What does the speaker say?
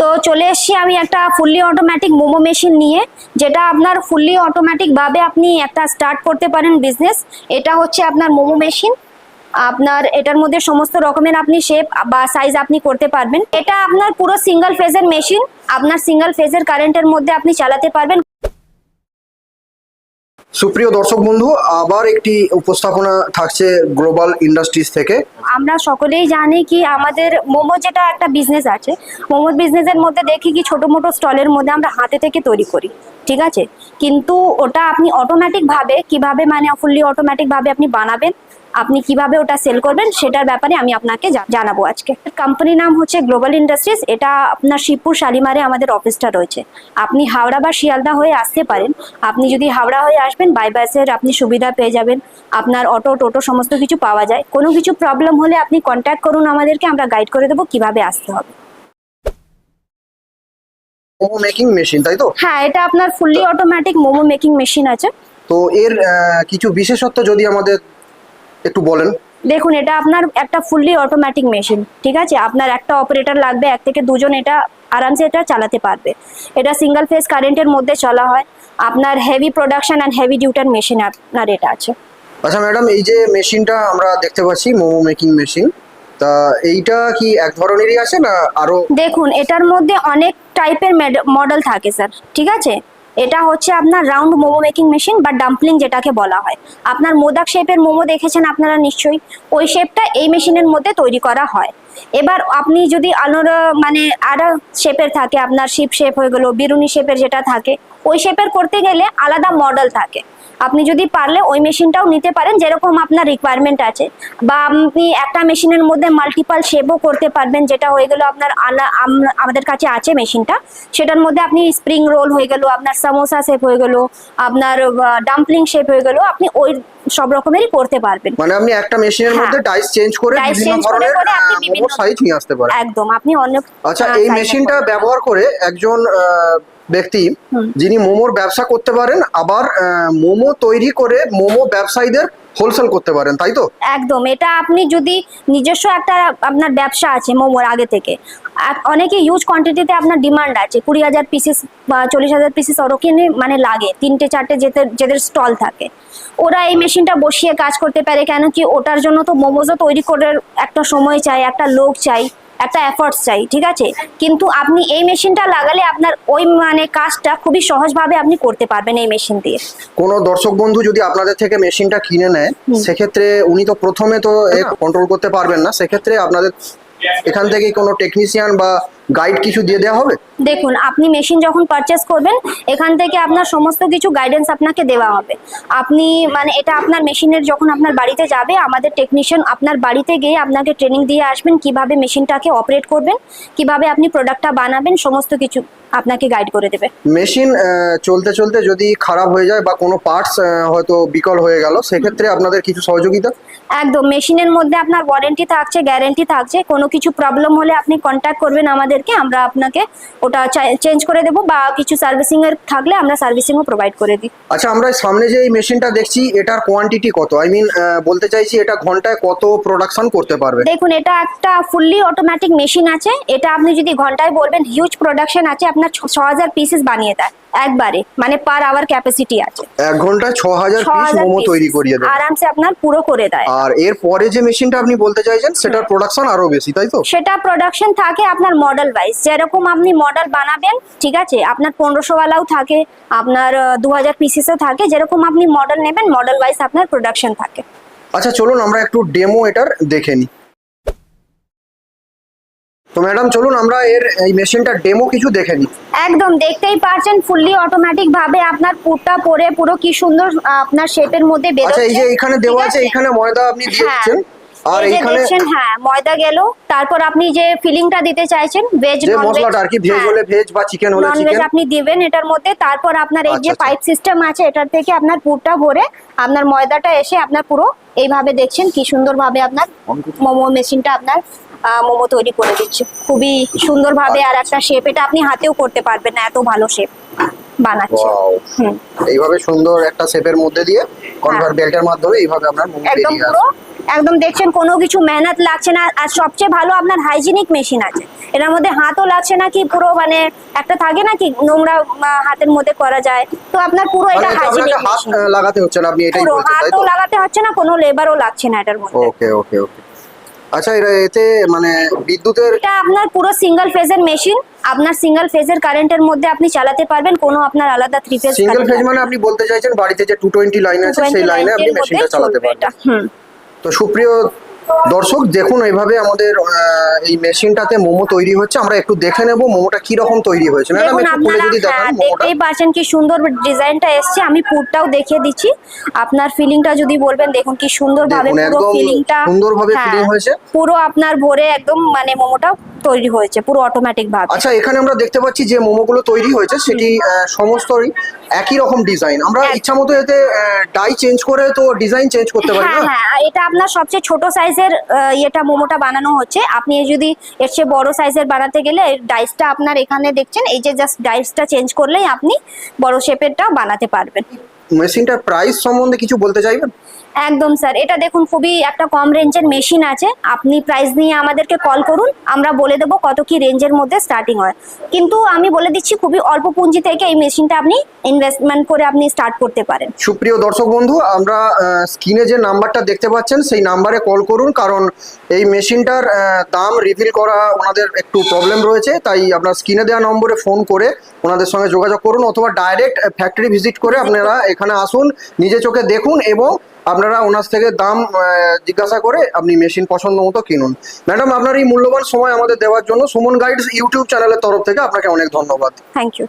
তো চলে এসেছি আমি একটা ফুললি অটোমেটিক মোমো মেশিন নিয়ে, যেটা আপনার ফুললি অটোমেটিক ভাবে আপনি একটা স্টার্ট করতে পারেন বিজনেস এটা হচ্ছে আপনার মোমো মেশিন আপনার এটার মধ্যে সমস্ত রকমের আপনি শেপ বা সাইজ আপনি করতে পারবেন। এটা আপনার পুরো সিঙ্গেল ফেজের মেশিন আপনার সিঙ্গেল ফেজের কারেন্টের মধ্যে আপনি চালাতে পারবেন। সুপ্রিয় দর্শক বন্ধু, আবার একটি উপস্থাপনা থাকছে গ্লোবাল ইন্ডাস্ট্রিজ থেকে। আমরা সকলেই জানি কি আমাদের মোমো যেটা একটা বিজনেস আছে মোমো বিজনেসের মধ্যে দেখি কি ছোটো মোটো স্টলের মধ্যে আমরা হাতে থেকে তৈরি করি। ঠিক আছে? কিন্তু ওটা আপনি অটোমেটিক ভাবে কীভাবে মানে ফুললি অটোমেটিক ভাবে আপনি বানাবেন, আপনি কীভাবে ওটা সেল করবেন সেটার ব্যাপারে আমি আপনাকে জানাব আজকে। কোম্পানির নাম হচ্ছে গ্লোবাল ইন্ডাস্ট্রিজ এটা আপনার শিবপুর শালিমারে আমাদের অফিসটা রয়েছে। আপনি হাওড়া বা শিয়ালদা হয়ে আসতে পারেন। আপনি যদি হাওড়া হয়ে আসবেন বাই বাসের আপনি সুবিধা পেয়ে যাবেন। আপনার অটো টোটো সমস্ত কিছু পাওয়া যায়। কোনো কিছু প্রবলেম হলে আপনি কন্ট্যাক্ট করুন আমাদেরকে, আমরা গাইড করে দেবো কীভাবে আসতে হবে। মোমো মেকিং মেশিন তাই তো? হ্যাঁ এটা আপনার fully automatic momo making machine আছে। তো এর কিছু বিশেষত্ব যদি আমাদের একটু বলেন। দেখুন এটা আপনার একটা ফুললি অটোমেটিক মেশিন ঠিক আছে? আপনার একটা অপারেটর লাগবে এক থেকে দুজন এটা আরামসে এটা চালাতে পারবে। এটা সিঙ্গেল ফেজ কারেন্টের মধ্যে চলা হয়। আপনার হেভি প্রোডাকশন অ্যান্ড হেভি ডিউটার মেশিন আপনার এটা আছে। আচ্ছা ম্যাডাম এই যে মেশিনটা আমরা দেখতে পাচ্ছি মোমো মেকিং মেশিন তা এইটা কি এক ধরনেরই আছে না আরও দেখুন, এটার মধ্যে অনেক টাইপের মডেল থাকে স্যার ঠিক আছে? এটা হচ্ছে আপনার রাউন্ড মোমো মেকিং মেশিন বা ডাম্পলিং যেটাকে বলা হয়। আপনার মোদাক শেপের মোমো দেখেছেন আপনারা নিশ্চয়ই? ওই শেপটা এই মেশিনের মধ্যে তৈরি করা হয়। এবার আপনি যদি আলোর মানে আরও শেপের থাকে, আপনার শিপ শেপ হয়ে গেলো, বিরুনি শেপের যেটা থাকে, ওই শেপের করতে গেলে আলাদা মডেল থাকে। আপনি যদি পারলে ওই মেশিনটাও নিতে পারেন যেরকম আপনার রিকোয়ারমেন্ট আছে। বা আপনি একটা মেশিনের মধ্যে মাল্টিপাল শেপও করতে পারবেন যেটা হয়ে গেল আপনার আলা- আমাদের কাছে আছে মেশিনটা। সেটার মধ্যে আপনি স্প্রিং রোল হয়ে গেল আপনার সামোসা শেপ হয়ে গেল আপনার ডাম্পলিং শেপ হয়ে গেল আপনি ওই সব রকমেরই করতে পারবেন। মানে আপনি একটা মেশিনের হ্যাঁ। মধ্যে টাইস চেঞ্জ করে বিভিন্ন ধরনের আপনি মোমো বিভিন্ন- সাইজ নিয়ে আসতে পারেন। একদম আপনি অনেক আচ্ছা এই মেশিনটা ব্যবহার করে একজন ব্যক্তি যিনি মোমোর ব্যবসা করতে পারেন আবার মোমো তৈরি করে মোমো ব্যবসায়ীদের হোলসেল করতে পারেন তাই তো? একদম এটা আপনি যদি নিজস্ব একটা আপনার ব্যবসা আছে মোমোর আগে থেকে অনেকে ইউজ কোয়ান্টিটিতে আপনার ডিমান্ড আছে কুড়ি হাজার পিসেস বা চল্লিশ হাজার পিসেস ওরকমই মানে লাগে তিনটে চারটে যেতে যেদের স্টল থাকে। ওরা এই মেশিনটা বসিয়ে কাজ করতে পারে কেন কি ওটার জন্য তো মোমোজও তৈরি করার একটা সময় চাই একটা লোক চাই। একটা এফর্টস চাই ঠিক আছে? কিন্তু আপনি এই মেশিনটা লাগালে আপনার ওই মানে কাজটা খুবই সহজভাবে আপনি করতে পারবেন এই মেশিন দিয়ে। কোন দর্শক বন্ধু যদি আপনাদের থেকে মেশিনটা কিনে নেয় সেক্ষেত্রে উনি তো প্রথমে তো কন্ট্রোল করতে পারবেন না সেক্ষেত্রে আপনাদের এখান থেকে কোনো টেকনিশিয়ান বা গাইড কিছু দিয়ে দেওয়া হবে? দেখুন আপনি মেশিন যখন পারচেস করবেন এখান থেকে আপনার সমস্ত কিছু গাইডেন্স আপনাকে দেওয়া হবে। আপনি মানে এটা আপনার মেশিনের যখন আপনার বাড়িতে যাবে আমাদের টেকনিশিয়ান আপনার বাড়িতে গিয়ে আপনাকে ট্রেনিং দিয়ে আসবেন কীভাবে মেশিনটাকে অপারেট করবেন কীভাবে আপনি প্রোডাক্টটা বানাবেন সমস্ত কিছু আপনাকে গাইড করে দেবে। মেশিন চলতে চলতে যদি খারাপ হয়ে যায় বা কোনো পার্টস হয়তো বিকল হয়ে গেল সেক্ষেত্রে আপনাদের কিছু সহযোগিতা? একদম মেশিনের মধ্যে আপনার ওয়ারেন্টি থাকছে গ্যারেন্টি থাকছে কোনো কিছু প্রবলেম হলে আপনি কন্ট্যাক্ট করবেন আমাদেরকে আমরা আপনাকে ওটা চেঞ্জ করে দেবো বা কিছু সার্ভিসিং এর থাকলে আমরা সার্ভিসিংও প্রোভাইড করে দিই। আচ্ছা আমরা সামনে যে এই মেশিনটা দেখছি এটার কোয়ান্টিটি কত? আই মিন বলতে চাইছি এটা ঘন্টায় কত প্রোডাকশন করতে পারবে? দেখুন এটা একটা ফুললি অটোমেটিক মেশিন আছে। এটা আপনি যদি ঘন্টায় বলবেন হিউজ প্রোডাকশন আছে আপনার ছ হাজার পিসেস বানিয়ে দেয়। একবারে মানে পার আওয়ার ক্যাপাসিটি আছে। এক ঘন্টায় ছ হাজার পিস মোমো তৈরি করিয়ে দেবে। আরামসে আপনার পুরো করে দেয়। আর এর পরে যে মেশিনটা আপনি বলতে চাইছেন সেটার প্রোডাকশন আরও বেশি তাই তো? সেটা প্রোডাকশন থাকে আপনার মডেল ওয়াইজ যেরকম আপনি মডেল বানাবেন ঠিক আছে? আপনার পনেরোশো ওয়ালাও থাকে আপনার দু হাজার পিসেসও থাকে। যেরকম আপনি মডেল নেবেন মডেল ওয়াইজ আপনার প্রোডাকশন থাকে। আচ্ছা চলুন আমরা একটু ডেমো এটার দেখে নিই। তো ম্যাডাম চলুন আমরা এর এই মেশিনটার ডেমো কিছু দেখে নিই। একদম দেখতেই পারছেন ফুললি অটোমেটিক ভাবে আপনার পুরটা পরে পুরো কি সুন্দর আপনার শেপের মধ্যে বেরোচ্ছে। আচ্ছা এই যে এখানে দেওয়া আছে এখানে ময়দা আপনি দিয়ে হ্যাঁ। দিচ্ছেন। আর এই যে এখানে দেখছেন হ্যাঁ ময়দা গেল। তারপর আপনি যে ফিলিংটা দিতে চাইছেন ভেজ নন মশলাটা আর কি ভেজ হলে ভেজ বা চিকেন হলে নন ভেজ আপনি দিবেন এটার মধ্যে। তারপর আপনার এই যে আচ্ছা, আচ্ছা। পাইপ সিস্টেম আছে এটার থেকে আপনার পুরটা ভরে আপনার ময়দাটা এসে আপনার পুরো এইভাবে দেখছেন কি সুন্দর ভাবে আপনার মোমো মেশিনটা আপনার মোমো তৈরি করে দিচ্ছে। খুবই সুন্দর ভাবে আর একটা শেপ এটা আপনি হাতেও করতে পারবেন না এত ভালো শেপ বানাচ্ছে। এইভাবে সুন্দর একটা শেপের মধ্যে দিয়ে কনভার বেল্টের মাধ্যমে এইভাবে আপনার মোমো একদম পুরো একদম দেখছেন কোনো কিছু মেহনত লাগছে না। আর সবচেয়ে ভালো আপনার হাইজিনিক মেশিন আছে। এটার মধ্যে হাতও লাগছে না কি পুরো মানে একটা থাকে না কি নোংরা হাতের মধ্যে করা যায়। তো আপনার পুরো মানে এটা হাইজিনিক লাগাতে হচ্ছে না আপনি এটাই বলছেন তাই হাতও তো? লাগাতে হচ্ছে না কোনো লেবারও লাগছে না এটার মধ্যে। ওকে ওকে ওকে। আচ্ছা এরা এতে মানে বিদ্যুতের এটা আপনার পুরো সিঙ্গেল ফেজের মেশিন আপনার সিঙ্গেল ফেজের কারেন্টের মধ্যে আপনি চালাতে পারবেন কোনো আপনার আলাদা থ্রি ফেজ সিঙ্গেল ফেজ মানে আপনি বলতে চাইছেন বাড়িতে যে টু টোয়েন্টি লাইন আছে সেই লাইনে আপনি মেশিনটা চালাতে পারবেন। হুম। তো সুপ্রিয় দর্শক দেখুন এইভাবে আমাদের এই মেশিনটাতে মোমো তৈরি হচ্ছে। আমরা একটু দেখে নেব মোমোটা কি রকম তৈরি হয়েছে। ম্যাডাম একটু খুলে যদি দেখান হ্যাঁ, মোমোটা। দেখতেই পাচ্ছেন কি সুন্দর ডিজাইনটা এসছে। আমি পুরটাও দেখিয়ে দিচ্ছি। আপনার ফিলিংটা যদি বলবেন দেখুন কি সুন্দরভাবে পুরো ফিলিংটা সুন্দরভাবে ফিলিং হয়েছে। পুরো আপনার ভরে একদম মানে মোমোটা তৈরি হয়েছে পুরো অটোমেটিক ভাবে। আচ্ছা এখানে আমরা দেখতে পাচ্ছি যে মোমোগুলো তৈরি হয়েছে সেটি সমস্তই একই রকম ডিজাইন আমরা ইচ্ছা মতো এতে ডাই চেঞ্জ করে তো ডিজাইন চেঞ্জ করতে পারি হ্যাঁ না? হ্যাঁ এটা আপনার সবচেয়ে ছোট সাইজের ইয়েটা মোমোটা বানানো হচ্ছে। আপনি যদি এর চেয়ে বড় সাইজের বানাতে গেলে ডাইসটা আপনার এখানে দেখছেন এই যে জাস্ট ডাইসটা চেঞ্জ করলেই আপনি বড় শেপেরটা বানাতে পারবেন। মেশিনটার প্রাইস সম্বন্ধে কিছু বলতে চাইবেন? একদম স্যার। এটা দেখুন, খুবই একটা কম রেঞ্জের মেশিন আছে। আপনি প্রাইস নিয়ে আমাদেরকে কল করুন, আমরা বলে দেবো কত কি রেঞ্জের মধ্যে স্টার্টিং হয়। কিন্তু আমি বলে দিচ্ছি, খুবই অল্প পুঁজি থেকে এই মেশিনটা আপনি ইনভেস্টমেন্ট করে আপনি স্টার্ট করতে পারেন। সুপ্রিয় দর্শক বন্ধু, আমরা স্ক্রিনে যে নাম্বারটা দেখতে পাচ্ছেন, সেই নাম্বারে কল করুন, কারণ এই মেশিনটার দাম রিভিল করা ওনাদের একটু প্রবলেম রয়েছে, তাই আপনার স্ক্রিনে দেওয়া নম্বরে ফোন করে ওনাদের সঙ্গে যোগাযোগ করুন, অথবা ডাইরেক্ট ফ্যাক্টরি ভিজিট করে আপনারা এখানে আসুন, নিজে চোখে দেখুন এবং আপনারা ওনার থেকে দাম জিজ্ঞাসা করে আপনি মেশিন পছন্দ মতো কিনুন। ম্যাডাম, আপনার এই মূল্যবান সময় আমাদের দেওয়ার জন্য সুমন গাইডস ইউটিউব চ্যানেলের তরফ থেকে আপনাকে অনেক ধন্যবাদ। Thank you